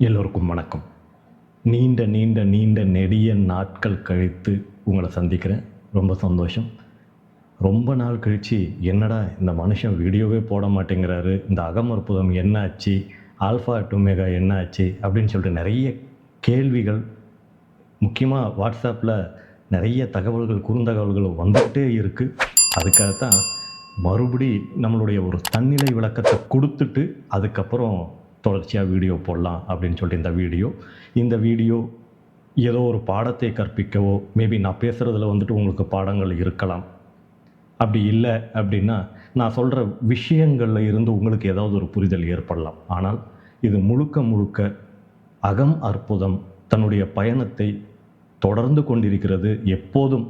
எல்லோருக்கும் வணக்கம். நீண்ட நீண்ட நீண்ட நெடிய நாட்கள் கழித்து உங்களை சந்திக்கிறேன். ரொம்ப சந்தோஷம். ரொம்ப நாள் கழித்து என்னடா இந்த மனுஷன் வீடியோவே போட மாட்டேங்கிறாரு இந்த அகமற்புதம் என்ன ஆச்சு ஆல்ஃபா டுமேகா என்ன ஆச்சு அப்படின்னு சொல்லிட்டு நிறைய கேள்விகள் முக்கியமாக வாட்ஸ்அப்பில் நிறைய தகவல்கள் குறுந்தகவல்கள் வந்துகிட்டே இருக்குது அதுக்காக தான் மறுபடி நம்மளுடைய ஒரு தன்னிலை விளக்கத்தை கொடுத்துட்டு அதுக்கப்புறம் தொடர்ச்சியாக வீடியோ போடலாம் அப்படின்னு சொல்லிட்டு இந்த வீடியோ. இந்த வீடியோ ஏதோ ஒரு பாடத்தை கற்பிக்கவோ மேபி நான் பேசுகிறதுல வந்துட்டு உங்களுக்கு பாடங்கள் இருக்கலாம். அப்படி இல்லை அப்படின்னா நான் சொல்கிற விஷயங்களில் இருந்து உங்களுக்கு ஏதாவது ஒரு புரிதல் ஏற்படலாம். ஆனால் இது முழுக்க முழுக்க அகம் அற்புதம் தன்னுடைய பயணத்தை தொடர்ந்து கொண்டிருக்கிறது. எப்போதும்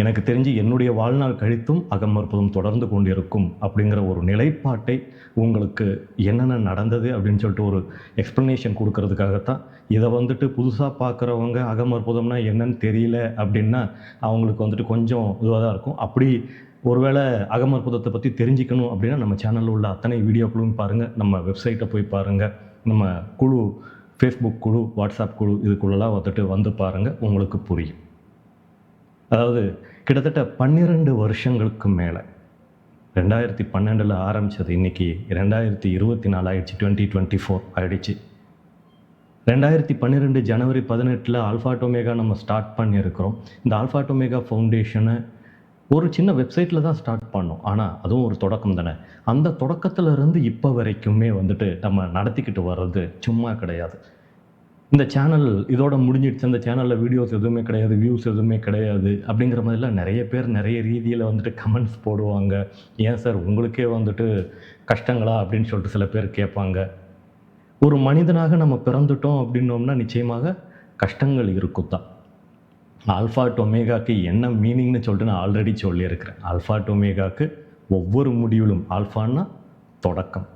எனக்கு தெரிஞ்சு என்னுடைய வாழ்நாள் கழித்தும் அகம் தொடர்ந்து கொண்டிருக்கும் அப்படிங்கிற ஒரு நிலைப்பாட்டை உங்களுக்கு என்னென்ன நடந்தது அப்படின்னு சொல்லிட்டு ஒரு எக்ஸ்ப்ளனேஷன் கொடுக்கறதுக்காகத்தான். இதை வந்துட்டு புதுசாக பார்க்குறவங்க அகமற்புதம்னா என்னன்னு தெரியல அப்படின்னா அவங்களுக்கு வந்துட்டு கொஞ்சம் இதுவாக தான் இருக்கும். அப்படி ஒருவேளை அகமற்புதத்தை பற்றி தெரிஞ்சுக்கணும் அப்படின்னா நம்ம சேனலில் உள்ள அத்தனை வீடியோக்களும் பாருங்கள் நம்ம வெப்சைட்டை போய் பாருங்கள் நம்ம குழு ஃபேஸ்புக் குழு வாட்ஸ்அப் குழு இதுக்குள்ளெல்லாம் வந்துட்டு வந்து பாருங்கள் உங்களுக்கு புரியும். அதாவது கிட்டத்தட்ட பன்னிரெண்டு வருஷங்களுக்கு மேலே. ரெண்டாயிரத்தி பன்னெண்டில் ஆரம்பித்தது இன்றைக்கி ரெண்டாயிரத்தி இருபத்தி நாலு ஆயிடுச்சு டுவெண்ட்டி டுவெண்ட்டி ஃபோர் ஆயிடுச்சு. ரெண்டாயிரத்தி பன்னிரெண்டு ஜனவரி பதினெட்டில் ஆல்ஃபா டொமேகா நம்ம ஸ்டார்ட் பண்ணியிருக்கிறோம். இந்த ஆல்ஃபா டொமேகா ஃபவுண்டேஷனை ஒரு சின்ன வெப்சைட்டில் தான் ஸ்டார்ட் பண்ணோம். ஆனால் அதுவும் ஒரு தொடக்கம் தானே. அந்த தொடக்கத்துல இருந்து இப்போ வரைக்குமே வந்துட்டு நம்ம நடத்திக்கிட்டு வர்றது சும்மா கிடையாது. இந்த சேனல் இதோட முடிஞ்சிடுச்சு. அந்த சேனலில் வீடியோஸ் எதுவுமே கிடையாது வியூஸ் எதுவுமே கிடையாது அப்படிங்கிற மாதிரிலாம் நிறைய பேர் நிறைய ரீதியில் வந்துட்டு கமெண்ட்ஸ் போடுவாங்க. ஏன் சார் உங்களுக்கே வந்துட்டு கஷ்டங்களா அப்படின்னு சொல்லிட்டு சில பேர் கேட்பாங்க. ஒரு மனிதனாக நம்ம பிறந்துட்டோம் அப்படின்னோம்னா நிச்சயமாக கஷ்டங்கள் இருக்கும் தான் ஆல்ஃபா டொமேகாக்கு என்ன மீனிங்னு சொல்லிட்டு நான் ஆல்ரெடி சொல்லியிருக்கிறேன். ஆல்ஃபா டொமேகாக்கு ஒவ்வொரு முடிவிலும் ஆல்ஃபான்னா தொடக்கம்.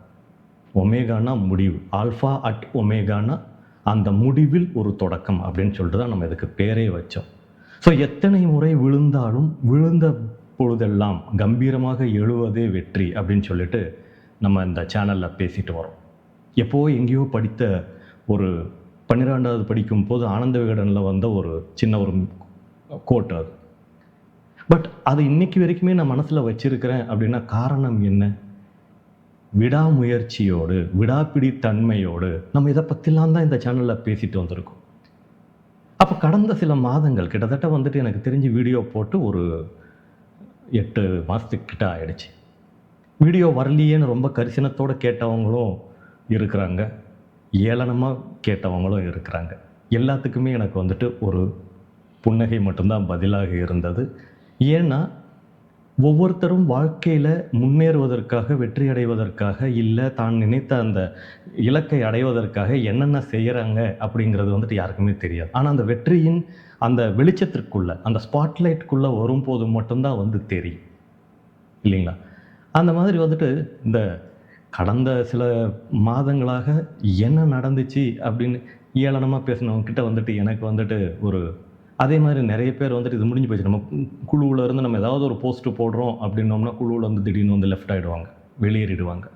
ஒமேகானா முடிவு. ஆல்ஃபா அட் ஒமேகானா அந்த முடிவில் ஒரு தொடக்கம் அப்படின்னு சொல்லிட்டு தான் நம்ம இதுக்கு பேரே வச்சோம். ஸோ எத்தனை முறை விழுந்தாலும் விழுந்த பொழுதெல்லாம் கம்பீரமாக எழுவதே வெற்றி அப்படின்னு சொல்லிட்டு நம்ம இந்த சேனலில் பேசிட்டு வரோம். எப்போ எங்கேயோ படித்த ஒரு பன்னிரெண்டாவது படிக்கும் போது ஆனந்த விகடனில் வந்த ஒரு சின்ன ஒரு கோட் அது. பட் அது இன்னைக்கு வரைக்குமே நான் மனசில் வச்சுருக்கிறேன் அப்படின்னா காரணம் என்ன? விடாமுயற்சியோடு விடாப்பிடி தன்மையோடு நம்ம இதை பற்றிலாம் தான் இந்த சேனலில் பேசிட்டு வந்திருக்கோம். அப்போ கடந்த சில மாதங்கள் கிட்டத்தட்ட வந்துட்டு எனக்கு தெரிஞ்சு வீடியோ போட்டு ஒரு எட்டு மாதத்துக்கு கிட்ட ஆயிடுச்சு. வீடியோ வரலையேன்னு ரொம்ப கரிசனத்தோடு கேட்டவங்களும் இருக்கிறாங்க. ஏளனமாக கேட்டவங்களும் இருக்கிறாங்க. எல்லாத்துக்குமே எனக்கு வந்துட்டு ஒரு புன்னகை மட்டும்தான் பதிலாக இருந்தது. ஏன்னா ஒவ்வொருத்தரும் வாழ்க்கையில் முன்னேறுவதற்காக வெற்றி அடைவதற்காக இல்லை தான் நினைத்த அந்த இலக்கை அடைவதற்காக என்னென்ன செய்கிறாங்க அப்படிங்கிறது வந்துட்டு யாருக்குமே தெரியாது. ஆனால் அந்த வெற்றியின் அந்த வெளிச்சத்திற்குள்ளே அந்த ஸ்பாட்லைட்குள்ளே வரும்போது மட்டும்தான் வந்து தெரியும். இல்லைங்களா? அந்த மாதிரி வந்துட்டு இந்த கடந்த சில மாதங்களாக என்ன நடந்துச்சு அப்படின்னு ஏளனமாக பேசினவங்க கிட்ட வந்துட்டு எனக்கு வந்துட்டு ஒரு அதே மாதிரி நிறைய பேர் வந்துட்டு இது முடிஞ்சு போச்சு நம்ம குழுவில் இருந்து நம்ம ஏதாவது ஒரு போஸ்ட்டு போடுறோம் அப்படின்னோம்னா குழுவில் வந்து திடீர்னு வந்து லெஃப்ட் ஆகிடுவாங்க வெளியேறிடுவாங்க.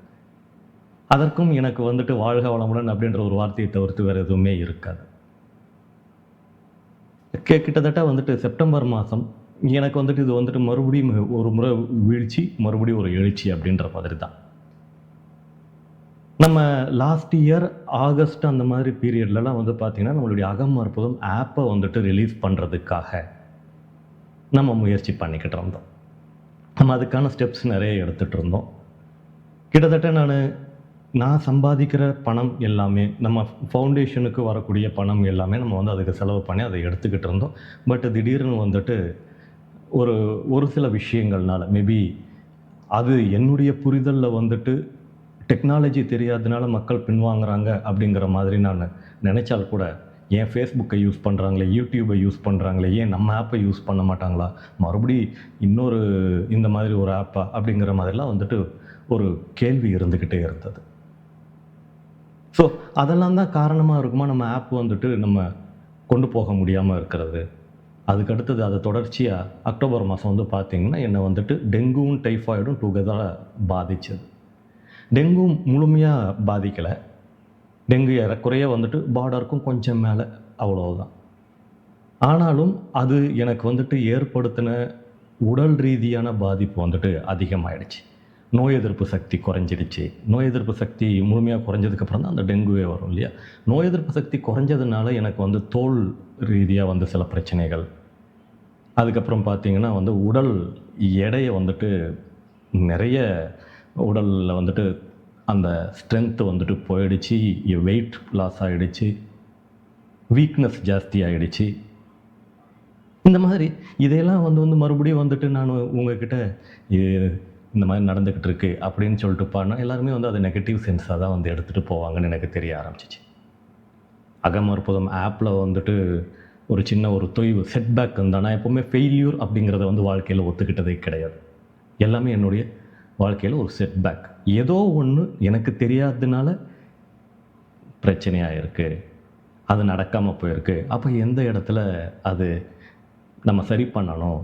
அதற்கும் எனக்கு வந்துட்டு வாழ்க வளமுடன் அப்படின்ற ஒரு வார்த்தையை தவிர்த்து வேறு எதுவுமே இருக்காது. கே கிட்டத்தட்ட வந்துட்டு செப்டம்பர் மாதம் எனக்கு வந்துட்டு இது வந்துட்டு மறுபடியும் ஒரு முறை வீழ்ச்சி மறுபடியும் ஒரு எழுச்சி அப்படின்ற மாதிரி தான். நம்ம லாஸ்ட் இயர் ஆகஸ்ட் அந்த மாதிரி பீரியட்லலாம் வந்து பார்த்திங்கன்னா நம்மளுடைய அகம் அற்புதம் ஆப்பை வந்துட்டு ரிலீஸ் பண்ணுறதுக்காக நம்ம முயற்சி பண்ணிக்கிட்டு இருந்தோம். நம்ம அதுக்கான ஸ்டெப்ஸ் நிறைய எடுத்துகிட்டு இருந்தோம். கிட்டத்தட்ட நான் நான் சம்பாதிக்கிற பணம் எல்லாமே நம்ம ஃபவுண்டேஷனுக்கு வரக்கூடிய பணம் எல்லாமே நம்ம வந்து அதுக்கு செலவு பண்ணி அதை எடுத்துக்கிட்டு இருந்தோம். பட் திடீர்னு வந்துட்டு ஒரு ஒரு சில விஷயங்கள்னால மேபி அது என்னுடைய புரிதலில் வந்துட்டு டெக்னாலஜி தெரியாதனால மக்கள் பின்வாங்குறாங்க அப்படிங்கிற மாதிரி நான் நினச்சால் கூட ஏன் ஃபேஸ்புக்கை யூஸ் பண்ணுறாங்களே யூடியூப்பை யூஸ் பண்ணுறாங்களே ஏன் நம்ம ஆப்பை யூஸ் பண்ண மாட்டாங்களா? மறுபடி இன்னொரு இந்த மாதிரி ஒரு ஆப்பா அப்படிங்கிற மாதிரிலாம் வந்துட்டு ஒரு கேள்வி இருந்துக்கிட்டே இருந்தது. ஸோ அதெல்லாம் தான் காரணமாக இருக்குமா நம்ம ஆப் வந்துட்டு நம்ம கொண்டு போக முடியாமல் இருக்கிறது? அதுக்கு அடுத்தது அதை தொடர்ச்சியாக அக்டோபர் மாதம் வந்து பார்த்திங்கன்னா என்னை வந்துட்டு டெங்குவும் டைஃபாய்டும் டுகெதராக பாதிச்சது. டெங்கு முழுமையாக பாதிக்கலை. டெங்கு ஏறக்குறைய வந்துட்டு பார்டருக்கும் கொஞ்சம் மேலே அவ்வளோதான் ஆனாலும் அது எனக்கு வந்துட்டு ஏற்படுத்தின உடல் ரீதியான பாதிப்பு வந்துட்டு அதிகமாயிடுச்சு. நோய் எதிர்ப்பு சக்தி குறைஞ்சிடுச்சு. நோய் எதிர்ப்பு சக்தி முழுமையாக குறைஞ்சதுக்கப்புறம் தான் அந்த டெங்குவே வரும் இல்லையா? நோய் எதிர்ப்பு சக்தி குறைஞ்சதுனால எனக்கு வந்து தோல் ரீதியாக வந்து சில பிரச்சனைகள். அதுக்கப்புறம் பார்த்திங்கன்னா வந்து உடல் எடையை வந்துட்டு நிறைய உடலில் வந்துட்டு அந்த ஸ்ட்ரென்த்து வந்துட்டு போயிடுச்சு வெயிட் லாஸ் ஆகிடுச்சு வீக்னஸ் ஜாஸ்தி ஆகிடுச்சு இந்த மாதிரி இதையெல்லாம் வந்து வந்து மறுபடியும் வந்துட்டு நான் உங்ககிட்ட இது இந்த மாதிரி நடந்துக்கிட்டு இருக்கு அப்படின்னு சொல்லிட்டு பாடினா எல்லாருமே வந்து அதை நெகட்டிவ் சென்ஸாக தான் வந்து எடுத்துகிட்டு போவாங்கன்னு எனக்கு தெரிய ஆரம்பிச்சிச்சு. அகமற்புதம் ஆப்பில் வந்துட்டு ஒரு சின்ன ஒரு தொய்வு செட்பேக் இருந்தால் நான் எப்போவுமே ஃபெயில்யூர் அப்படிங்கிறத வந்து வாழ்க்கையில் ஒத்துக்கிட்டதே கிடையாது. எல்லாமே என்னுடைய வாழ்க்கையில் ஒரு செட்பேக் ஏதோ ஒன்று எனக்கு தெரியாததுனால பிரச்சனையாக இருக்குது அது நடக்காமல் போயிருக்கு. அப்போ எந்த இடத்துல அது நம்ம சரி பண்ணணும்?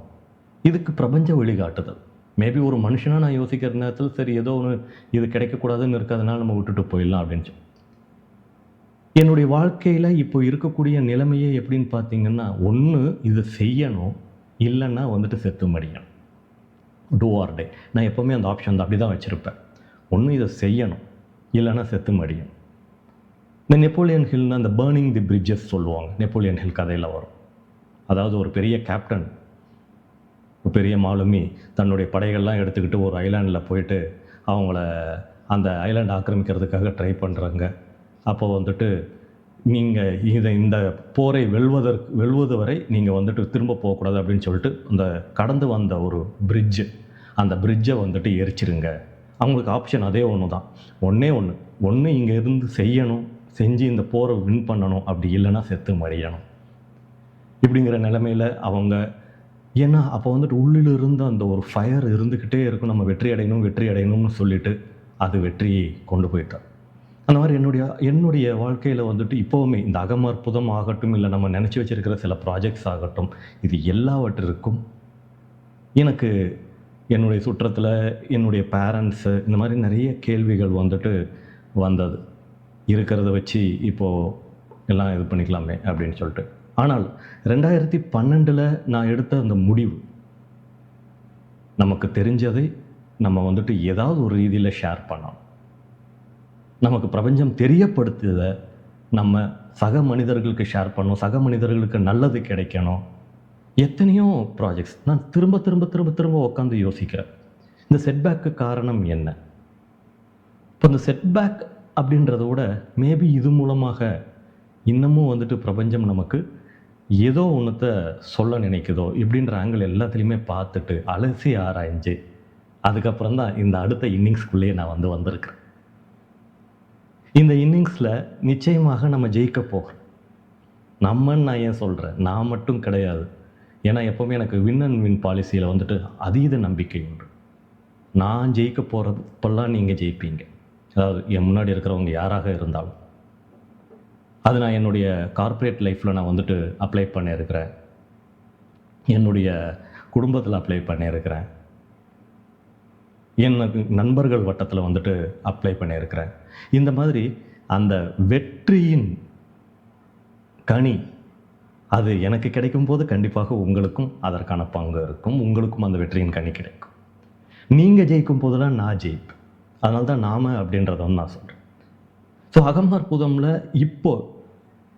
இதுக்கு பிரபஞ்ச வழிகாட்டுதல். மேபி ஒரு மனுஷனாக நான் யோசிக்கிற நேரத்தில் சரி ஏதோ ஒன்று இது கிடைக்கக்கூடாதுன்னு இருக்கிறதுனால நம்ம விட்டுட்டு போயிடலாம் அப்படின்னு சொல்லி என்னுடைய வாழ்க்கையில் இப்போ இருக்கக்கூடிய நிலைமையே எப்படின்னு பார்த்தீங்கன்னா ஒன்று இது செய்யணும் இல்லைன்னா வந்துட்டு செத்து மடியணும். டூ ஆர் டே நான் எப்போவுமே அந்த ஆப்ஷன் தான் அப்படி தான் வச்சுருப்பேன். ஒன்று இதை செய்யணும். இல்லைன்னா செத்து மடியும். இந்த நெப்போலியன் ஹில்னால் அந்த பேர்னிங் தி பிரிட்ஜஸ் சொல்லுவாங்க. நெப்போலியன் ஹில் கதையில் வரும். அதாவது ஒரு பெரிய கேப்டன் ஒரு பெரிய மாலுமி தன்னுடைய படைகள்லாம் எடுத்துக்கிட்டு ஒரு ஐலாண்டில் போயிட்டு அவங்கள அந்த ஐலாண்ட் ஆக்கிரமிக்கிறதுக்காக ட்ரை பண்ணுறாங்க அப்போ வந்துட்டு நீங்கள் இதை இந்த போரை வெல்வதற்கு வெல்வது வரை நீங்கள் வந்துட்டு திரும்ப போகக்கூடாது அப்படின்னு சொல்லிட்டு அந்த கடந்து வந்த ஒரு பிரிட்ஜு அந்த பிரிட்ஜை வந்துட்டு எரிச்சிருங்க. அவங்களுக்கு ஆப்ஷன் அதே ஒன்று தான் ஒன்றே ஒன்று ஒன்று இங்கே இருந்து செய்யணும் செஞ்சு இந்த போரை வின் பண்ணணும் அப்படி இல்லைன்னா செத்து மடியணும். இப்படிங்கிற நிலமையில் அவங்க ஏன்னா அப்போ வந்துட்டு உள்ளில் அந்த ஒரு ஃபயர் இருந்துக்கிட்டே இருக்கும். நம்ம வெற்றி அடையணும் வெற்றி அடையணும்னு சொல்லிட்டு அது வெற்றியை கொண்டு போயிட்டார் அந்த மாதிரி என்னுடைய என்னுடைய வாழ்க்கையில் வந்துட்டு இப்போவுமே இந்த அகமற்புதம் ஆகட்டும் இல்லை நம்ம நினச்சி வச்சுருக்கிற சில ப்ராஜெக்ட்ஸ் ஆகட்டும் இது எல்லாவற்றிற்கும் எனக்கு என்னுடைய சுற்றத்தில் என்னுடைய பேரண்ட்ஸு இந்த மாதிரி நிறைய கேள்விகள் வந்துட்டு வந்தது. இருக்கிறத வச்சு இப்போது எல்லாம் இது பண்ணிக்கலாமே அப்படின்னு சொல்லிட்டு. ஆனால் ரெண்டாயிரத்தி பன்னெண்டில் நான் எடுத்த அந்த முடிவு நமக்கு தெரிஞ்சதை நம்ம வந்துட்டு ஏதாவது ஒரு ரீதியில் ஷேர் பண்ணணும். நமக்கு பிரபஞ்சம் தெரியப்படுத்துதை நம்ம சக மனிதர்களுக்கு ஷேர் பண்ணணும் சக மனிதர்களுக்கு நல்லது கிடைக்கணும். எத்தனையோ ப்ராஜெக்ட்ஸ் நான் திரும்ப திரும்ப திரும்ப திரும்ப உட்காந்து யோசிக்கிறேன். இந்த செட்பேக்கு காரணம் என்ன? இப்போ இந்த செட்பேக் அப்படின்றத விட மேபி இது மூலமாக இன்னமும் வந்துட்டு பிரபஞ்சம் நமக்கு ஏதோ ஒன்றத்தை சொல்ல நினைக்குதோ இப்படின்ற ஆங்கிள் எல்லாத்துலேயுமே பார்த்துட்டு அலசி ஆராய்ஞ்சு அதுக்கப்புறம் தான் இந்த அடுத்த இன்னிங்ஸ்குள்ளேயே நான் வந்து வந்திருக்கிறேன். இந்த இன்னிங்ஸில் நிச்சயமாக நம்ம ஜெயிக்க போகிறோம் நம்மன்னு நான் ஏன் சொல்கிறேன் நான் மட்டும் கிடையாது. ஏன்னா எப்போவுமே எனக்கு வின் அண்ட் வின் பாலிசியில் வந்துட்டு அதீத நம்பிக்கை உண்டு. நான் ஜெயிக்க போகிறப்பெல்லாம் நீங்கள் ஜெயிப்பீங்க. அதாவது என் முன்னாடி இருக்கிறவங்க யாராக இருந்தாலும். அது நான் என்னுடைய கார்ப்பரேட் லைஃப்பில் நான் வந்துட்டு அப்ளை பண்ணியிருக்கிறேன். என்னுடைய குடும்பத்தில் அப்ளை பண்ணியிருக்கிறேன். எனக்கு நண்பர்கள் வட்டத்தில் வந்துட்டு அப்ளை பண்ணியிருக்கிறேன். இந்த மாதிரி அந்த வெற்றியின் கனி அது எனக்கு கிடைக்கும் போது கண்டிப்பாக உங்களுக்கும் அதற்கான பங்கு இருக்கும். உங்களுக்கும் அந்த வெற்றியின் கனி கிடைக்கும். நீங்கள் ஜெயிக்கும் போதெல்லாம் நான் ஜெயிப்பேன். அதனால தான் நாம அப்படின்றத வந்து நான் சொல்கிறேன் ஸோ அகம்மர் புதமில் இப்போது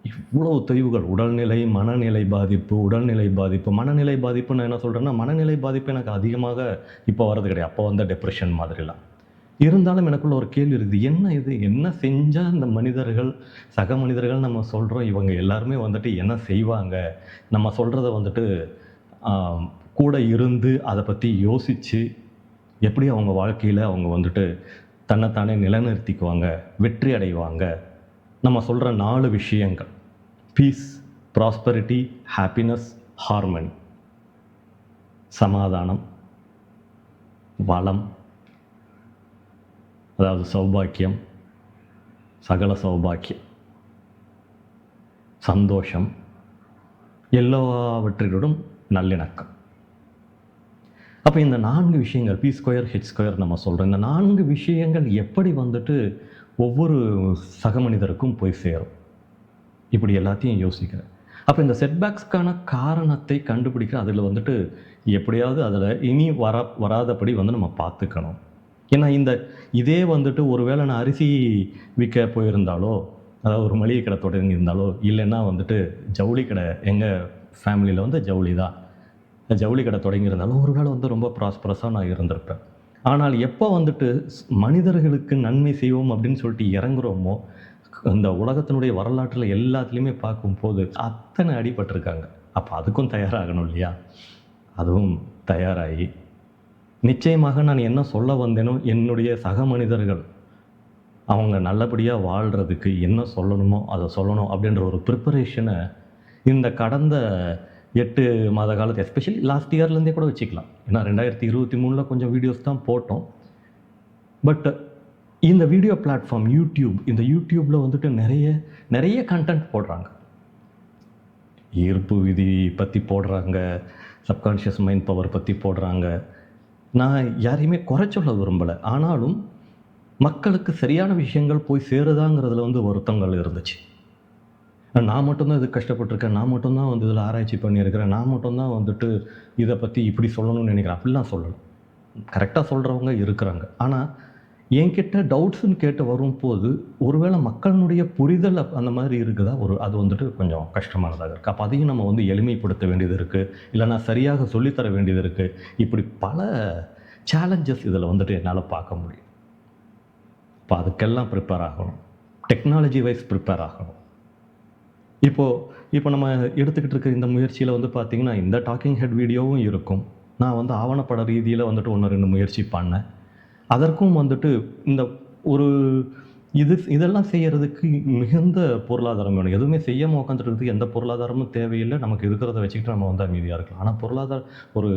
இவ்வளோ தொய்வுகள் உடல்நிலை மனநிலை பாதிப்பு உடல்நிலை பாதிப்பு. மனநிலை பாதிப்பு நான் என்ன சொல்கிறேன்னா மனநிலை பாதிப்பு எனக்கு அதிகமாக இப்போ வர்றது கிடையாது. அப்போ வந்த டெப்ரெஷன் மாதிரிலாம். இருந்தாலும் எனக்குள்ள ஒரு கேள்வி இருக்குது. என்ன இது? என்ன செஞ்சால் இந்த மனிதர்கள் சக மனிதர்கள் நம்ம சொல்கிறோம் இவங்க எல்லாருமே வந்துட்டு என்ன செய்வாங்க? நம்ம சொல்கிறத வந்துட்டு கூட இருந்து அதை பற்றி யோசித்து எப்படி அவங்க வாழ்க்கையில் அவங்க வந்துட்டு தன்னைத்தானே நிலைநிறுத்திக்குவாங்க வெற்றி அடைவாங்க நம்ம சொல்கிற நாலு விஷயங்கள். பீஸ் ப்ராஸ்பரிட்டி ஹாப்பினஸ் ஹார்மனி சமாதானம் வளம் அதாவது சௌபாக்கியம் சகல சௌபாக்கியம். சந்தோஷம் எல்லாவற்றிலும் நல்லிணக்கம். அப்போ இந்த நான்கு விஷயங்கள் பி ஸ்கொயர் ஹெச் ஸ்கொயர் நம்ம சொல்கிறோம் இந்த நான்கு விஷயங்கள் எப்படி வந்துட்டு ஒவ்வொரு சக மனிதருக்கும் போய் சேரும். இப்படி எல்லாத்தையும் யோசிக்கிறேன். அப்போ இந்த செட்பேக்ஸ்க்கான காரணத்தை கண்டுபிடிக்கிற அதில் வந்துட்டு எப்படியாவது அதில் இனி வர வராதபடி வந்து நம்ம பார்த்துக்கணும். ஏன்னா இந்த இதே வந்துட்டு ஒருவேளை நான் அரிசி விற்க போயிருந்தாலோ அதாவது ஒரு மளிகை கடை தொடங்கி இருந்தாலோ இல்லைன்னா வந்துட்டு ஜவுளி கடை எங்கள் ஃபேமிலியில் வந்து ஜவுளி தான். ஜவுளி கடை தொடங்கியிருந்தாலும் ஒரு வேளை வந்து ரொம்ப ப்ராஸ்பரஸாக நான் இருந்திருப்பேன். ஆனால் எப்போ வந்துட்டு ஸ்- மனிதர்களுக்கு நன்மை செய்வோம் அப்படின்னு சொல்லிட்டு இறங்குறோமோ இந்த உலகத்தினுடைய வரலாற்றில் எல்லாத்துலேயுமே பார்க்கும்போது அத்தனை அடிபட்டிருக்காங்க. அப்போ அதுக்கும் தயாராகணும் இல்லையா? அதுவும் தயாராகி நிச்சயமாக நான் என்ன சொல்ல வந்தேனோ என்னுடைய சக மனிதர்கள் அவங்க நல்லபடியாக வாழ்கிறதுக்கு என்ன சொல்லணுமோ அதை சொல்லணும் அப்படின்ற ஒரு ப்ரிப்பரேஷனை இந்த கடந்த எட்டு மாத காலத்து எஸ்பெஷலி லாஸ்ட் இயர்லேருந்தே கூட வச்சுக்கலாம். ஏன்னா ரெண்டாயிரத்தி இருபத்தி மூணில் கொஞ்சம் வீடியோஸ் தான் போட்டோம். பட் இந்த வீடியோ பிளாட்ஃபார்ம் யூடியூப் இந்த யூடியூப்பில் வந்துட்டு நிறைய நிறைய கண்டென்ட் போடுறாங்க. ஈர்ப்பு விதி பற்றி போடுறாங்க. சப்கான்ஷியஸ் மைண்ட் பவர் பற்றி போடுறாங்க. நான் யாரையுமே குறை சொல்ல விரும்பலை. ஆனாலும் மக்களுக்கு சரியான விஷயங்கள் போய் சேருதாங்கிறதுல வந்து வருத்தங்கள் இருந்துச்சு. நான் மட்டும்தான் இது கஷ்டப்பட்டிருக்கேன். நான் மட்டும்தான் வந்து இதில் ஆராய்ச்சி பண்ணியிருக்கிறேன். நான் மட்டும்தான் வந்துட்டு இதை பற்றி இப்படி சொல்லணும்னு நினைக்கிறேன். அப்படிலாம் சொல்லணும். கரெக்டாக சொல்கிறவங்க இருக்கிறாங்க. ஆனால் என்கிட்ட டவுட்ஸ்னு கேட்டு வரும்போது ஒருவேளை மக்களினுடைய புரிதல் அந்த மாதிரி இருக்குதா? ஒரு அது வந்துட்டு கொஞ்சம் கஷ்டமானதாக இருக்குது அப்போ அதையும் நம்ம வந்து எளிமைப்படுத்த வேண்டியது இருக்குது இல்லைனா சரியாக சொல்லித்தர வேண்டியது இருக்குது இப்படி பல சேலஞ்சஸ் இதில் வந்துட்டு என்னால் பார்க்க முடியும். இப்போ அதுக்கெல்லாம் ப்ரிப்பேர் ஆகணும். டெக்னாலஜி வைஸ் ப்ரிப்பேர் ஆகணும். இப்போது இப்போ நம்ம எடுத்துக்கிட்டு இருக்க இந்த முயற்சியில் வந்து பார்த்திங்கன்னா இந்த டாக்கிங் ஹெட் வீடியோவும் இருக்கும். நான் வந்து ஆவணப்பட ரீதியில் வந்துட்டு ஒன்று ரெண்டு முயற்சி பண்ணேன். அதற்கும் வந்துட்டு இந்த ஒரு இது இதெல்லாம் செய்கிறதுக்கு மிகுந்த பொருளாதாரம் வேணும். எதுவுமே செய்யாமல் உட்காந்துட்டு எந்த பொருளாதாரமும் தேவையில்லை. நமக்கு இருக்கிறத வச்சுக்கிட்டு நம்ம வந்து அமைதியாக இருக்கலாம். ஆனால் பொருளாதார ஒரு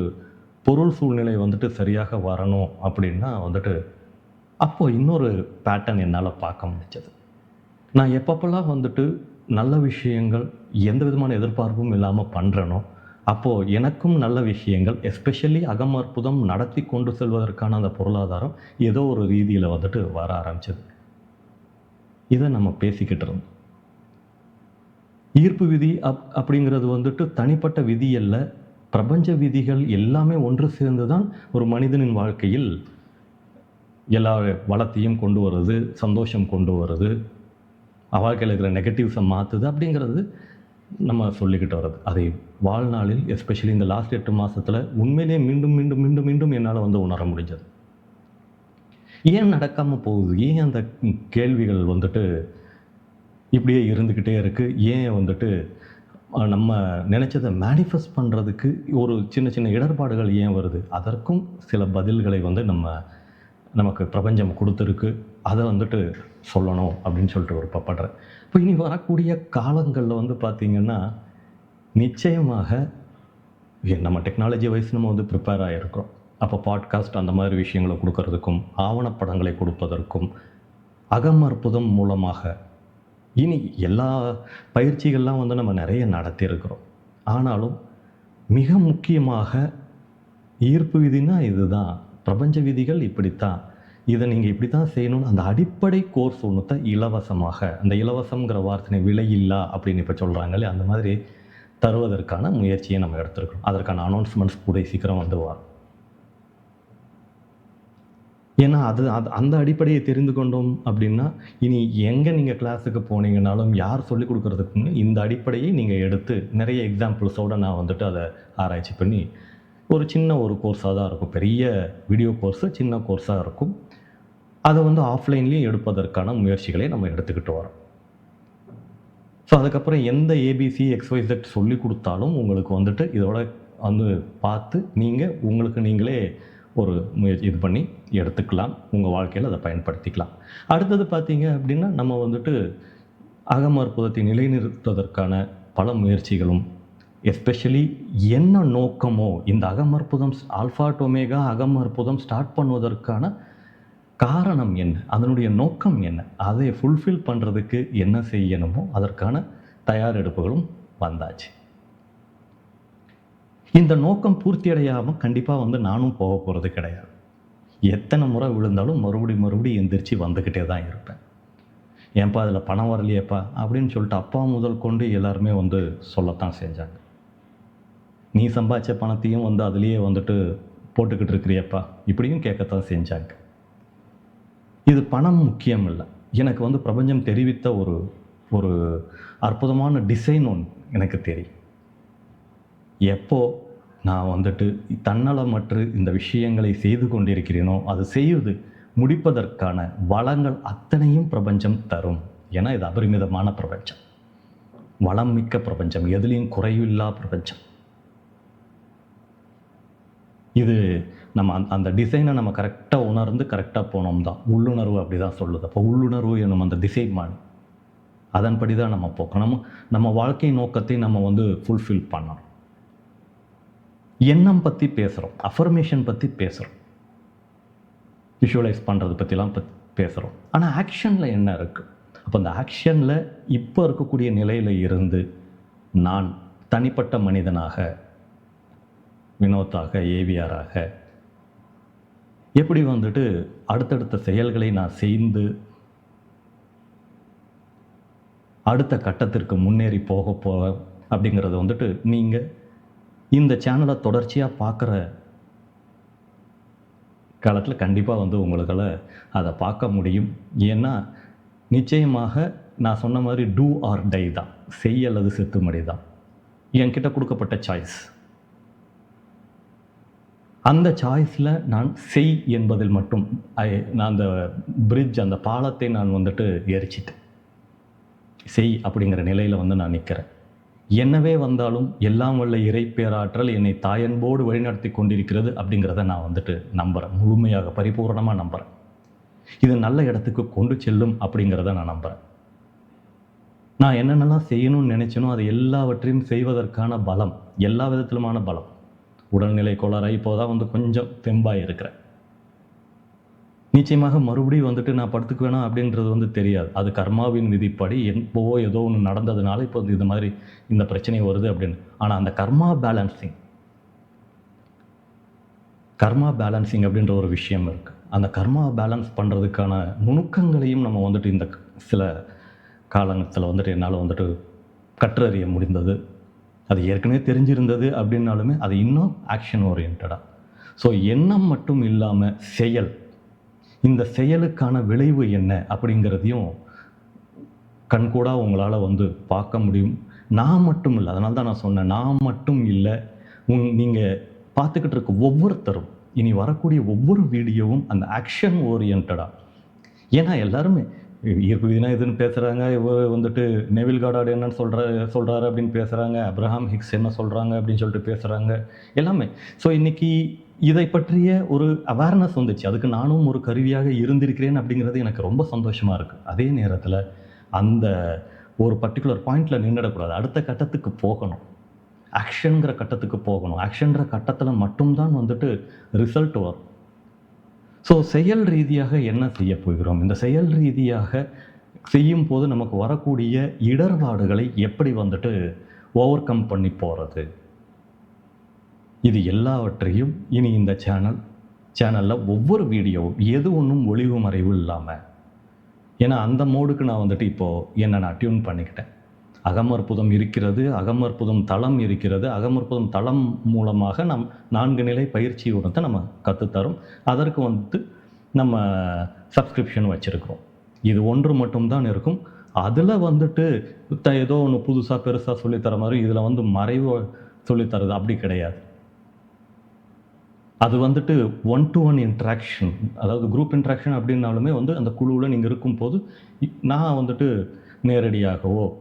பொருள் சூழ்நிலை வந்துட்டு சரியாக வரணும் அப்படின்னா வந்துட்டு அப்போது இன்னொரு பேட்டர்ன் என்னால் பார்க்க முடிஞ்சது. நான் எப்பப்பெல்லாம் வந்துட்டு நல்ல விஷயங்கள் எந்த விதமான எதிர்பார்ப்பும் இல்லாமல் பண்ணுறேனோ அப்போது எனக்கும் நல்ல விஷயங்கள் எஸ்பெஷலி அகமற்புதம் நடத்தி கொண்டு செல்வதற்கான அந்த பொருளாதாரம் ஏதோ ஒரு ரீதியில் வந்துட்டு வர ஆரம்பிச்சது. இதை நம்ம பேசிக்கிட்டு இருந்தோம். ஈர்ப்பு விதி அப் அப்படிங்கிறது வந்துட்டு தனிப்பட்ட விதி அல்ல. பிரபஞ்ச விதிகள் எல்லாமே ஒன்று சேர்ந்து தான் ஒரு மனிதனின் வாழ்க்கையில் எல்லா வளத்தையும் கொண்டு வருது சந்தோஷம் கொண்டு வருது. வாழ்க்கையில் இருக்கிற நெகட்டிவ்ஸை மாற்றுது அப்படிங்கிறது நம்ம சொல்லிக்கிட்டு வர்றது. அதை வாழ்நாளில் எஸ்பெஷலி இந்த லாஸ்ட் எட்டு மாதத்தில் உண்மையிலேயே மீண்டும் மீண்டும் மீண்டும் மீண்டும் என்னால் வந்து உணர முடிஞ்சது. ஏன் நடக்காமல் போகுது? ஏன் அந்த கேள்விகள் வந்துட்டு இப்படியே இருந்துக்கிட்டே இருக்குது ஏன் வந்துட்டு நம்ம நினச்சதை மேனிஃபெஸ்ட் பண்ணுறதுக்கு ஒரு சின்ன சின்ன இடர்பாடுகள் ஏன் வருது? அதற்கும் சில பதில்களை வந்து நம்ம நமக்கு பிரபஞ்சம் கொடுத்துருக்கு அதை வந்துட்டு சொல்லணும் அப்படின்னு சொல்லிட்டு ஒரு பப்படுறேன் இப்போ இனி வரக்கூடிய காலங்களில் வந்து பார்த்திங்கன்னா நிச்சயமாக ஏ, நம்ம டெக்னாலஜி வைஸ் நம்ம வந்து ப்ரிப்பேர் ஆகிருக்கிறோம் அப்போ பாட்காஸ்ட் அந்த மாதிரி விஷயங்களை கொடுக்கறதுக்கும் ஆவணப்படங்களை கொடுப்பதற்கும் அகமற்புதம் அற்புதம் மூலமாக இனி எல்லா பயிற்சிகள்லாம் வந்து நம்ம நிறைய நடத்தியிருக்கிறோம். ஆனாலும் மிக முக்கியமாக ஈர்ப்பு விதினா இதுதான். பிரபஞ்ச விதிகள் இப்படித்தான். இதை நீங்கள் இப்படி தான் செய்யணும்னு அந்த அடிப்படை கோர்ஸ் ஒன்று தான் இலவசமாக அந்த இலவசங்கிற வார்த்தை விலையில்லா அப்படின்னு இப்போ சொல்கிறாங்களே அந்த மாதிரி தருவதற்கான முயற்சியை நம்ம எடுத்திருக்கோம் அதற்கான அனௌன்ஸ்மெண்ட்ஸ் கூட சீக்கிரம் வந்து வரும். ஏன்னா அது அது அந்த அடிப்படையை தெரிந்து கொண்டோம் அப்படின்னா இனி எங்கே நீங்கள் கிளாஸுக்கு போனீங்கனாலும் யார் சொல்லிக் கொடுக்குறதுக்குன்னு இந்த அடிப்படையை நீங்கள் எடுத்து நிறைய எக்ஸாம்பிள்ஸோடு நான் வந்துட்டு அதை ஆராய்ச்சி பண்ணி ஒரு சின்ன ஒரு கோர்ஸாக தான் இருக்கும். பெரிய வீடியோ கோர்ஸு சின்ன கோர்ஸாக இருக்கும். அதை வந்து ஆஃப்லைன்லேயும் எடுப்பதற்கான முயற்சிகளை நம்ம எடுத்துக்கிட்டு வரோம். ஸோ அதுக்கப்புறம் எந்த ஏபிசி எக்ஸ்ஒய்செட் சொல்லி கொடுத்தாலும் உங்களுக்கு வந்துட்டு இதோட வந்து பார்த்து நீங்கள் உங்களுக்கு நீங்களே ஒரு முயற்சி இது பண்ணி எடுத்துக்கலாம். உங்கள் வாழ்க்கையில் அதை பயன்படுத்திக்கலாம். அடுத்தது பார்த்தீங்க அப்படின்னா நம்ம வந்துட்டு அகமற்புதத்தை நிலைநிறுத்துவதற்கான பல முயற்சிகளும் எஸ்பெஷலி என்ன நோக்கமோ இந்த அகமற்புதம் ஆல்ஃபா டொமேகா அகமற்புதம் ஸ்டார்ட் பண்ணுவதற்கான காரணம் என்ன? அதனுடைய நோக்கம் என்ன? அதை ஃபுல்ஃபில் பண்ணுறதுக்கு என்ன செய்யணுமோ அதற்கான தயாரெடுப்புகளும் வந்தாச்சு. இந்த நோக்கம் பூர்த்தி அடையாமல் கண்டிப்பாக வந்து நானும் போக போகிறது கிடையாது. எத்தனை முறை விழுந்தாலும் மறுபடி மறுபடி எந்திரிச்சு வந்துக்கிட்டே தான் இருப்பேன். ஏன்பா அதில் பணம் வரலையேப்பா அப்படின்னு சொல்லிட்டு அப்பா முதல் கொண்டு எல்லாருமே வந்து சொல்லத்தான் செஞ்சாங்க. நீ சம்பாதிச்ச பணத்தையும் வந்து அதுலேயே வந்துட்டு போட்டுக்கிட்டு இருக்கிறியப்பா. இப்படியும் கேட்கத்தான் செஞ்சாங்க. இது பணம் முக்கியம் இல்லை. எனக்கு வந்து பிரபஞ்சம் தெரிவித்த ஒரு ஒரு அற்புதமான டிசைன் ஒன்று எனக்கு தெரியும். எப்போ நான் வந்துட்டு தன்னலமற்று இந்த விஷயங்களை செய்து கொண்டிருக்கிறேனோ அது செய்வது முடிப்பதற்கான வளங்கள் அத்தனையும் பிரபஞ்சம் தரும் ஏன்னா இது அபரிமிதமான பிரபஞ்சம். வளம் மிக்க பிரபஞ்சம். எதுலேயும் குறைவில்லா பிரபஞ்சம். இது நம்ம அந்த அந்த டிசைனை நம்ம கரெக்டாக உணர்ந்து கரெக்டாக போனோம் தான் உள்ளுணர்வு அப்படி தான் சொல்லுது. அப்போ உள்ளுணர்வு நம்ம அந்த திசை மாறி. அதன்படி தான் நம்ம போக்கணும் நம்ம நம்ம வாழ்க்கை நோக்கத்தை நம்ம வந்து ஃபுல்ஃபில் பண்ணணும். எண்ணம் பற்றி பேசுகிறோம் அஃபர்மேஷன் பற்றி பேசுகிறோம் விஷுவலைஸ் பண்ணுறது பற்றிலாம் பற்றி பேசுகிறோம் ஆனால் ஆக்ஷனில் என்ன இருக்குது அப்போ அந்த ஆக்ஷனில் இப்போ இருக்கக்கூடிய நிலையில் இருந்து நான் தனிப்பட்ட மனிதனாக வினோத்தாக ஏவிஆராக. எப்படி வந்துட்டு அடுத்தடுத்த செயல்களை நான் செய்து அடுத்த கட்டத்திற்கு முன்னேறி போக போக அப்படிங்கிறது வந்துட்டு நீங்கள் இந்த சேனலை தொடர்ச்சியாக பார்க்குற காலத்தில் கண்டிப்பாக வந்து உங்களுக்கால் அதை பார்க்க முடியும். ஏன்னா நிச்சயமாக நான் சொன்ன மாதிரி டூ ஆர் டை தான். செய் அல்லது செத்துமடி தான் என்கிட்ட கொடுக்கப்பட்ட சாய்ஸ் அந்த சாய்ஸில் நான் செய் என்பதில் மட்டும் நான் அந்த பிரிட்ஜ் அந்த பாலத்தை நான் வந்துட்டு எரிச்சிட்டேன். செய் அப்படிங்கிற நிலையில் வந்து நான் நிற்கிறேன் என்னவே வந்தாலும் எல்லாம் வல்ல இறைப்பேராற்றல் என்னை தாயன்போடு வழிநடத்தி கொண்டிருக்கிறது அப்படிங்கிறத நான் வந்துட்டு நம்புகிறேன் முழுமையாக பரிபூரணமாக நம்புகிறேன் இது நல்ல இடத்துக்கு கொண்டு செல்லும் அப்படிங்கிறத நான் நம்புகிறேன் நான் என்னென்னலாம் செய்யணும்னு நினச்சேனோ அது எல்லாவற்றையும் செய்வதற்கான பலம் எல்லா விதத்திலுமான பலம் உடல்நிலை கோளாறாக இப்போ தான் வந்து கொஞ்சம் தெம்பாக இருக்கிறேன். நிச்சயமாக மறுபடியும் வந்துட்டு நான் படுத்துக்குவேனா அப்படின்றது வந்து தெரியாது. அது கர்மாவின் விதிப்படி எப்போவோ ஏதோ ஒன்று நடந்ததுனால இப்போ இது மாதிரி இந்த பிரச்சனை வருது அப்படின்னு. ஆனால் அந்த கர்மா பேலன்சிங் கர்மா பேலன்சிங் அப்படின்ற ஒரு விஷயம் இருக்குது அந்த கர்மா பேலன்ஸ் பண்ணுறதுக்கான நுணுக்கங்களையும் நம்ம வந்துட்டு இந்த சில காலத்தில் வந்துட்டு என்னால் வந்துட்டு கற்றறிய முடிந்தது. அது ஏற்கனவே தெரிஞ்சிருந்தது அப்படின்னாலுமே அது இன்னும் ஆக்ஷன் ஓரியன்டாக ஸோ எண்ணம் மட்டும் இல்லாமல் செயல். இந்த செயலுக்கான விளைவு என்ன அப்படிங்கிறதையும் கண்கூடாக உங்களால் வந்து பார்க்க முடியும். நான் மட்டும் இல்லை அதனால தான் நான் சொன்னேன். நான் மட்டும் இல்லை உங் நீங்கள் பார்த்துக்கிட்டு இருக்க ஒவ்வொருத்தரும் இனி வரக்கூடிய ஒவ்வொரு வீடியோவும் அந்த ஆக்ஷன் ஓரியன்டாக ஏன்னா எல்லாருமே ஈர்ப்பு விதினா எதுன்னு பேசுகிறாங்க இவர் வந்துட்டு நெவில் காடாடு என்னன்னு சொல்கிற சொல்கிறாரு அப்படின்னு பேசுகிறாங்க அப்ரஹாம் ஹிக்ஸ் என்ன சொல்கிறாங்க அப்படின்னு சொல்லிட்டு பேசுகிறாங்க எல்லாமே. ஸோ இன்றைக்கி இதை பற்றிய ஒரு அவேர்னஸ் வந்துச்சு. அதுக்கு நானும் ஒரு கருவியாக இருந்திருக்கிறேன் அப்படிங்கிறது எனக்கு ரொம்ப சந்தோஷமாக இருக்குது அதே நேரத்தில் அந்த ஒரு பர்டிகுலர் பாயிண்டில் நின்றுடக்கூடாது அடுத்த கட்டத்துக்கு போகணும். ஆக்ஷனுங்கிற கட்டத்துக்கு போகணும். ஆக்ஷன்ற கட்டத்தில் மட்டும்தான் வந்துட்டு ரிசல்ட் வரும். ஸோ செயல் ரீதியாக என்ன செய்ய போகிறோம்? இந்த செயல் ரீதியாக செய்யும் போது நமக்கு வரக்கூடிய இடர்பாடுகளை எப்படி வந்துட்டு ஓவர் கம் பண்ணி போகிறது இது எல்லாவற்றையும் இனி இந்த சேனல் சேனலில் ஒவ்வொரு வீடியோவும் எது ஒன்றும் ஒளிவு மறைவு இல்லாமல் ஏன்னா அந்த மோடுக்கு நான் வந்துட்டு இப்போது என்னை நான் டியூன் பண்ணிக்கிட்டேன். அகமற்புதம் இருக்கிறது அகமற்புதம் தளம் இருக்கிறது. அகமற்புதம் தளம் மூலமாக நம் நான்கு நிலை பயிற்சி உணத்தை நம்ம கற்றுத்தரும் அதற்கு வந்து நம்ம சப்ஸ்கிரிப்ஷன் வச்சுருக்கிறோம். இது ஒன்று மட்டும்தான் இருக்கும். அதில் வந்துட்டு த- ஏதோ ஒன்று புதுசாக பெருசாக சொல்லித்தர மாதிரி இதில் வந்து மறைவு சொல்லித்தரது அப்படி கிடையாது. அது வந்துட்டு ஒன் டு ஒன் இன்ட்ராக்ஷன் அதாவது குரூப் இன்ட்ராக்ஷன் அப்படின்னாலுமே வந்து அந்த குழுவில் நீங்கள் இருக்கும்போது நான் வந்துட்டு நேரடியாகவோ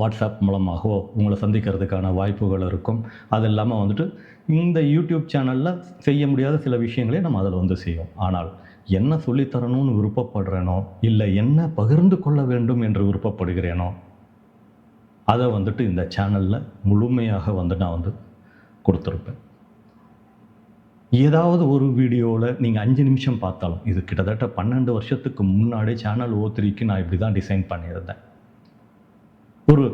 வாட்ஸ்அப் மூலமாகவோ உங்களை சந்திக்கிறதுக்கான வாய்ப்புகள் இருக்கும். அது இல்லாமல் வந்துட்டு இந்த யூடியூப் சேனலில் செய்ய முடியாத சில விஷயங்களே நம்ம அதில் வந்து செய்வோம். ஆனால் என்ன சொல்லித்தரணும்னு விருப்பப்படுறேனோ இல்லை என்ன பகிர்ந்து கொள்ள வேண்டும் என்று விருப்பப்படுகிறேனோ அதை வந்துட்டு இந்த சேனலில் முழுமையாக வந்து நான் வந்து கொடுத்துருப்பேன். ஏதாவது ஒரு வீடியோவில் நீங்கள் அஞ்சு நிமிஷம் பார்த்தாலும் இது கிட்டத்தட்ட பன்னெண்டு வருஷத்துக்கு முன்னாடி சேனல் ஓத்திரிக்கு நான் இப்படி தான் டிசைன் பண்ணியிருந்தேன். ஒரு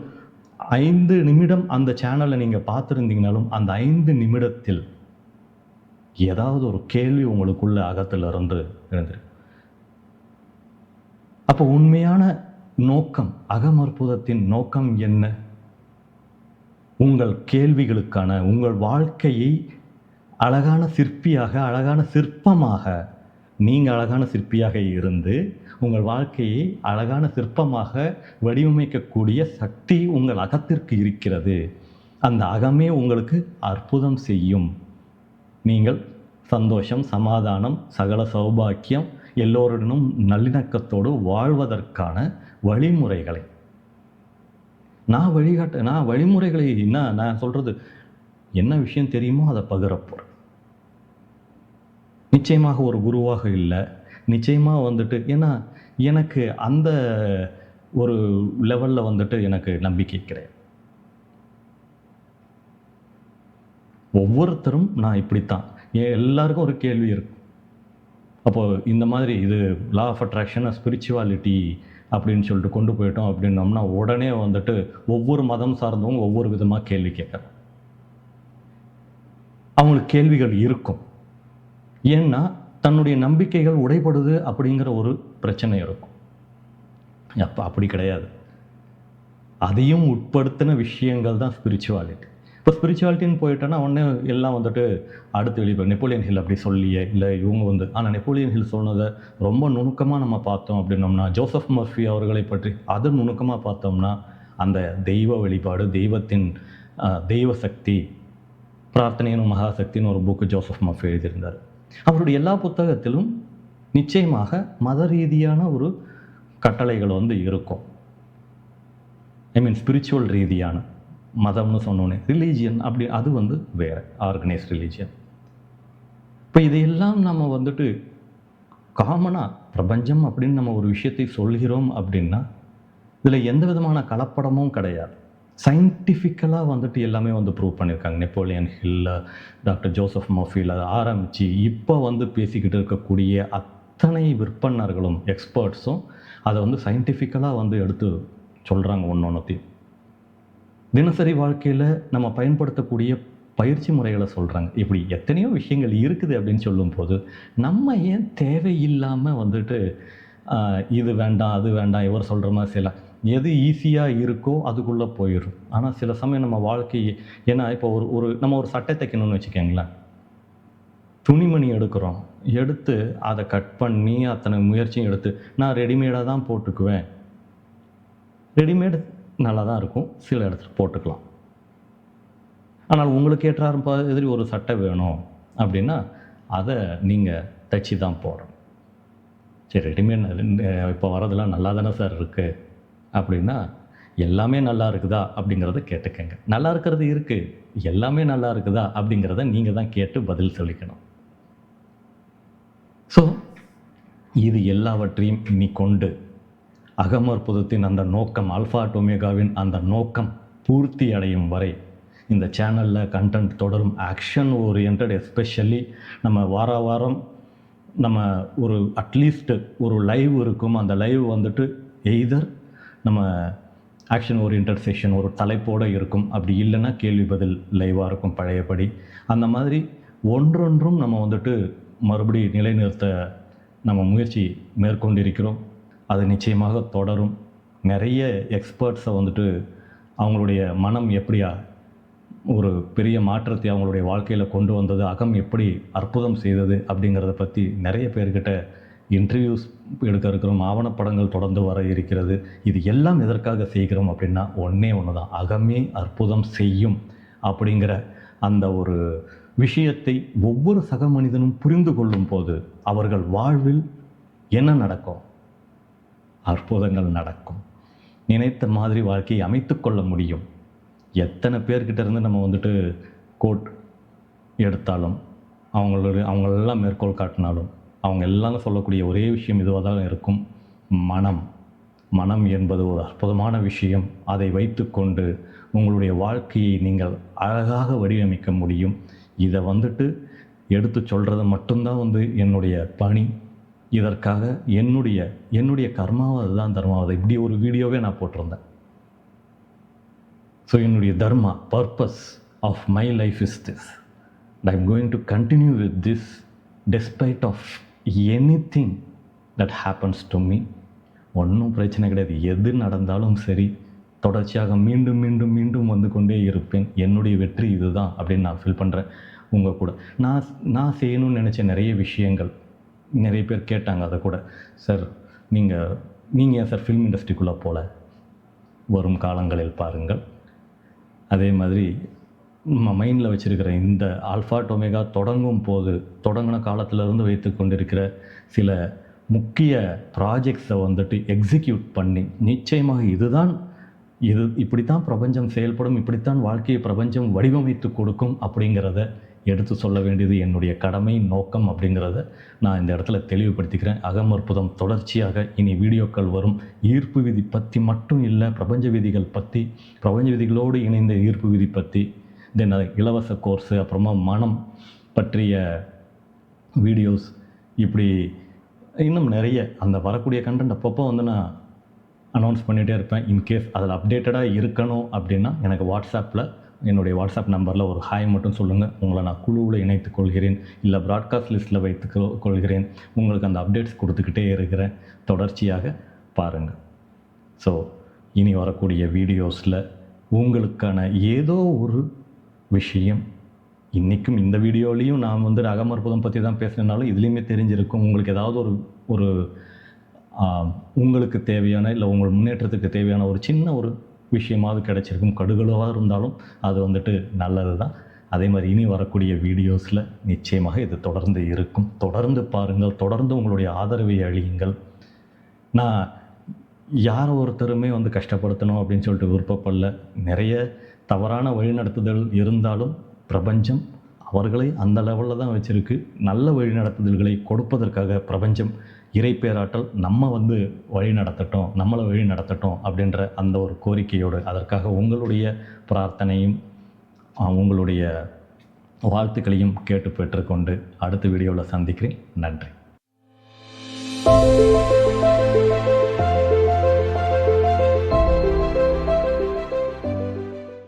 ஐந்து நிமிடம் அந்த சேனலை நீங்கள் பார்த்துருந்தீங்கனாலும் அந்த ஐந்து நிமிடத்தில் ஏதாவது ஒரு கேள்வி உங்களுக்குள்ள அகத்தில் இருந்து இருந்திருக்கு அப்போ உண்மையான நோக்கம் அகமற்புதத்தின் நோக்கம் என்ன? உங்கள் கேள்விகளுக்கான உங்கள் வாழ்க்கையை அழகான சிற்பியாக அழகான சிற்பமாக நீங்கள் அழகான சிற்பியாக இருந்து உங்கள் வாழ்க்கையை அழகான சிற்பமாக வடிவமைக்கக்கூடிய சக்தி உங்கள் அகத்திற்கு இருக்கிறது. அந்த அகமே உங்களுக்கு அற்புதம் செய்யும். நீங்கள் சந்தோஷம் சமாதானம் சகல சௌபாக்கியம் எல்லோருடனும் நல்லிணக்கத்தோடு வாழ்வதற்கான வழிமுறைகளை. நான் வழிகாட்ட நான் வழிமுறைகளை என்ன நான் சொல்கிறது என்ன விஷயம் தெரியுமோ அதை பகிரப்போகிறேன் நிச்சயமாக ஒரு குருவாக இல்லை. நிச்சயமாக வந்துட்டு ஏன்னா எனக்கு அந்த ஒரு லெவலில் வந்துட்டு எனக்கு நம்பிக்கை கிடையாது. ஒவ்வொருத்தரும் நான் இப்படித்தான். ஏன் எல்லாருக்கும் ஒரு கேள்வி இருக்கும். அப்போது இந்த மாதிரி இது லா ஆஃப் அட்ராக்ஷன் ஸ்பிரிச்சுவாலிட்டி அப்படின்னு சொல்லிட்டு கொண்டு போயிட்டோம் அப்படின்னோம்னா உடனே வந்துட்டு ஒவ்வொரு மதம் சார்ந்தவங்க ஒவ்வொரு விதமாக கேள்வி கேட்குறாங்க அவங்களுக்கு கேள்விகள் இருக்கும். ஏன்னா தன்னுடைய நம்பிக்கைகள் உடைபடுது அப்படிங்கிற ஒரு பிரச்சனை இருக்கும். அப்போ அப்படி கிடையாது. அதையும் உட்படுத்தின விஷயங்கள் தான் ஸ்பிரிச்சுவாலிட்டி இப்போ ஸ்பிரிச்சுவாலிட்டின்னு போயிட்டோன்னா உடனே எல்லாம் வந்துட்டு அடுத்து வெளியே நெப்போலியன் ஹில் அப்படி சொல்லியே இல்லை இவங்க வந்து ஆனால் நெப்போலியன் ஹில் சொன்னதை ரொம்ப நுணுக்கமாக நம்ம பார்த்தோம் அப்படின்னோம்னா ஜோசப் மர்ஃபி அவர்களை பற்றி அது நுணுக்கமாக பார்த்தோம்னா அந்த தெய்வ வழிபாடு தெய்வத்தின் தெய்வ சக்தி பிரார்த்தனையின் மகாசக்தின்னு ஒரு புக்கு ஜோசப் மர்ஃபி எழுதியிருந்தார். அவருடைய எல்லா புத்தகத்திலும் நிச்சயமாக மத ரீதியான ஒரு கட்டளைகள் வந்து இருக்கும். ஐ மீன் ஸ்பிரிச்சுவல் ரீதியான மதம்னு சொன்னோன்னே ரிலீஜியன் அப்படி அது வந்து வேறு ஆர்கனைஸ் ரிலீஜியன் இப்போ இதையெல்லாம் நம்ம வந்துட்டு காமனாக பிரபஞ்சம் அப்படின்னு நம்ம ஒரு விஷயத்தை சொல்கிறோம் அப்படின்னா இதில் எந்த விதமான கலப்படமும் கிடையாது. சயின்டிஃபிக்கலாக வந்துட்டு எல்லாமே வந்து ப்ரூவ் பண்ணியிருக்காங்க நெப்போலியன் ஹில்ல டாக்டர் ஜோசப் மோஃபில் அதை ஆரம்பித்து இப்போ வந்து பேசிக்கிட்டு இருக்கக்கூடிய அத்தனை விற்பனர்களும் எக்ஸ்பர்ட்ஸும் அதை வந்து சயின்டிஃபிக்கலாக வந்து எடுத்து சொல்கிறாங்க ஒன்று ஒன்றுத்தையும் தினசரி வாழ்க்கையில் நம்ம பயன்படுத்தக்கூடிய பயிற்சி முறைகளை சொல்கிறாங்க இப்படி எத்தனையோ விஷயங்கள் இருக்குது அப்படின்னு சொல்லும்போது நம்ம ஏன் தேவையில்லாமல் வந்துட்டு இது வேண்டாம் அது வேண்டாம் இவர் சொல்கிற மாதிரி சில எது ஈஸியாக இருக்கோ அதுக்குள்ளே போயிடும் ஆனால் சில சமயம் நம்ம வாழ்க்கை ஏன்னா இப்போ ஒரு ஒரு நம்ம ஒரு சட்டை தைக்கணும்னு வச்சுக்கோங்களேன். துணிமணி எடுக்கிறோம். எடுத்து அதை கட் பண்ணி அத்தனை முயற்சியும் எடுத்து நான் ரெடிமேடாக தான் போட்டுக்குவேன். ரெடிமேடு நல்லா தான் இருக்கும். சில இடத்துல போட்டுக்கலாம். ஆனால் உங்களுக்கு ஏற்றார் எதிரி ஒரு சட்டை வேணும் அப்படின்னா அதை நீங்கள் தைச்சி தான் போடணும். சரி ரெடிமேட் இப்போ வரதெல்லாம் நல்லா தானே சார் இருக்குது அப்படின்னா எல்லாமே நல்லா இருக்குதா அப்படிங்கிறத கேட்டுக்கங்க. நல்லா இருக்கிறது இருக்குது எல்லாமே நல்லா இருக்குதா அப்படிங்கிறத நீங்கள் தான் கேட்டு பதில் சொல்லிக்கணும். ஸோ இது எல்லாவற்றையும் இனி கொண்டு அகமற்புதத்தின் அந்த நோக்கம் ஆல்ஃபா டொமேகாவின் அந்த நோக்கம் பூர்த்தி அடையும் வரை இந்த சேனலில் கண்டென்ட் தொடரும் ஆக்ஷன் ஓரியன்ட் எஸ்பெஷலி நம்ம வார வாரம் நம்ம ஒரு அட்லீஸ்ட் ஒரு லைவ் இருக்கும். அந்த லைவ் வந்துட்டு எய்தர் நம்ம ஆக்ஷன் ஓரியன்ட் செஷன் ஒரு தலைப்போடு இருக்கும். அப்படி இல்லைன்னா கேள்வி பதில் லைவாக இருக்கும் பழையபடி. அந்த மாதிரி ஒன்றொன்றும் நம்ம வந்துட்டு மறுபடி நிலைநிறுத்த நம்ம முயற்சி மேற்கொண்டிருக்கிறோம். அது நிச்சயமாக தொடரும். நிறைய எக்ஸ்பர்ட்ஸை வந்துட்டு அவங்களுடைய மனம் எப்படியா ஒரு பெரிய மாற்றத்தை அவங்களுடைய வாழ்க்கையில் கொண்டு வந்தது அகம் எப்படி அற்புதம் செய்தது அப்படிங்கிறத பற்றி நிறைய பேர்கிட்ட இன்டர்வியூஸ் எடுக்க இருக்கிறோம் ஆவணப்படங்கள் தொடர்ந்து வர இருக்கிறது. இது எல்லாம் எதற்காக செய்கிறோம் அப்படின்னா ஒன்றே ஒன்று தான் அகமே அற்புதம் செய்யும் அப்படிங்கிற அந்த ஒரு விஷயத்தை ஒவ்வொரு சக மனிதனும் புரிந்து கொள்ளும் போது அவர்கள் வாழ்வில் என்ன நடக்கும்? அற்புதங்கள் நடக்கும். நினைத்த மாதிரி வாழ்க்கையை அமைத்து கொள்ள முடியும். எத்தனை பேர்கிட்ட இருந்து நம்ம வந்துட்டு கோட் எடுத்தாலும் அவங்களோட அவங்களெல்லாம் மேற்கோள் காட்டினாலும் அவங்க எல்லாரும் சொல்லக்கூடிய ஒரே விஷயம் இதுவாக தான் இருக்கும். மனம். மனம் என்பது ஒரு அற்புதமான விஷயம். அதை வைத்துக்கொண்டு உங்களுடைய வாழ்க்கையை நீங்கள் அழகாக வடிவமைக்க முடியும். இதை வந்துட்டு எடுத்து சொல்கிறது மட்டும்தான் வந்து என்னுடைய பணி. இதற்காக என்னுடைய என்னுடைய கர்மாவை அதுதான் தர்மாவது இப்படி ஒரு வீடியோவே நான் போட்டிருந்தேன். ஸோ என்னுடைய dharma purpose of my life is this I am going to continue with this despite of anything that happens to me ஒன்றும் பிரச்சனை கிடையாது. எது நடந்தாலும் சரி தொடர்ச்சியாக மீண்டும் மீண்டும் மீண்டும் வந்து கொண்டே இருப்பேன். என்னுடைய வெற்றி இதுதான் அப்படின்னு நான் ஃபீல் பண்ணுறேன் உங்கள் கூட. நான் நான் செய்யணும்னு நினச்ச நிறைய விஷயங்கள் நிறைய பேர் கேட்டாங்க அதை கூட. சார் நீங்கள் நீங்கள் ஏன் சார் ஃபிலிம் இண்டஸ்ட்ரிக்குள்ளே போகல வரும் காலங்களில் பாருங்கள். அதே மாதிரி மைண்டில் வச்சுருக்கிற இந்த ஆல்ஃபா டொமேகா தொடங்கும் போது தொடங்கின காலத்திலிருந்து வைத்து கொண்டிருக்கிற சில முக்கிய ப்ராஜெக்ட்ஸை வந்துட்டு எக்ஸிக்யூட் பண்ணி நிச்சயமாக இதுதான் இது இப்படித்தான் பிரபஞ்சம் செயல்படும் இப்படித்தான் வாழ்க்கையை பிரபஞ்சம் வடிவமைத்து கொடுக்கும் அப்படிங்கிறத எடுத்து சொல்ல வேண்டியது என்னுடைய கடமை நோக்கம் அப்படிங்கிறத நான் இந்த இடத்துல தெளிவுபடுத்திக்கிறேன். அகமற்புதம் தொடர்ச்சியாக இனி வீடியோக்கள் வரும். ஈர்ப்பு விதி பற்றி மட்டும் இல்லை பிரபஞ்ச விதிகள் பற்றி பிரபஞ்ச விதிகளோடு இணைந்த ஈர்ப்பு விதி பற்றி தென் அது இலவச கோர்ஸு அப்புறமா மனம் பற்றிய வீடியோஸ் இப்படி இன்னும் நிறைய அந்த வரக்கூடிய கண்டென்ட் அப்பப்போ வந்து நான் அனௌன்ஸ் பண்ணிகிட்டே இருப்பேன். இன்கேஸ் அதில் அப்டேட்டடாக இருக்கணும் அப்படின்னா எனக்கு வாட்ஸ்அப்பில் என்னுடைய வாட்ஸ்அப் நம்பரில் ஒரு ஹாய் மட்டும் சொல்லுங்கள் உங்களை நான் குழுவில் இணைத்துக் கொள்கிறேன். இல்லை ப்ராட்காஸ்ட் லிஸ்ட்டில் வைத்து கொள்கிறேன். உங்களுக்கு அந்த அப்டேட்ஸ் கொடுத்துக்கிட்டே இருக்கிறேன். தொடர்ச்சியாக பாருங்கள் ஸோ இனி வரக்கூடிய வீடியோஸில் உங்களுக்கான ஏதோ ஒரு விஷயம். இன்றைக்கும் இந்த வீடியோலையும் நான் வந்து அகமற்புதம் பற்றி தான் பேசுனதுனாலும் இதுலேயுமே தெரிஞ்சிருக்கும். உங்களுக்கு ஏதாவது ஒரு ஒரு உங்களுக்கு தேவையான இல்லை உங்கள் முன்னேற்றத்துக்கு தேவையான ஒரு சின்ன ஒரு விஷயமாவது கிடைச்சிருக்கும். கடுகளவாக இருந்தாலும் அது வந்துட்டு நல்லது தான். அதே மாதிரி இனி வரக்கூடிய வீடியோஸில் நிச்சயமாக இது தொடர்ந்து இருக்கும். தொடர்ந்து பாருங்கள். தொடர்ந்து உங்களுடைய ஆதரவை அழியுங்கள். நான் யார் ஒருத்தருமே வந்து கஷ்டப்படுத்தணும் அப்படின்னு சொல்லிட்டு விருப்பப்படல. நிறைய தவறான வழிநடத்துதல் இருந்தாலும் பிரபஞ்சம் அவர்களை அந்த லெவலில் தான் வச்சுருக்கு. நல்ல வழிநடத்துதல்களை கொடுப்பதற்காக பிரபஞ்சம் இறைப்பேராற்றல் நம்ம வந்து வழி நடத்தட்டும் நம்மளை வழி நடத்தட்டும் அப்படின்ற அந்த ஒரு கோரிக்கையோடு அதற்காக உங்களுடைய பிரார்த்தனையும் உங்களுடைய வாழ்த்துக்களையும் கேட்டு பெற்றுக்கொண்டு அடுத்த வீடியோவில் சந்திக்கிறேன். நன்றி.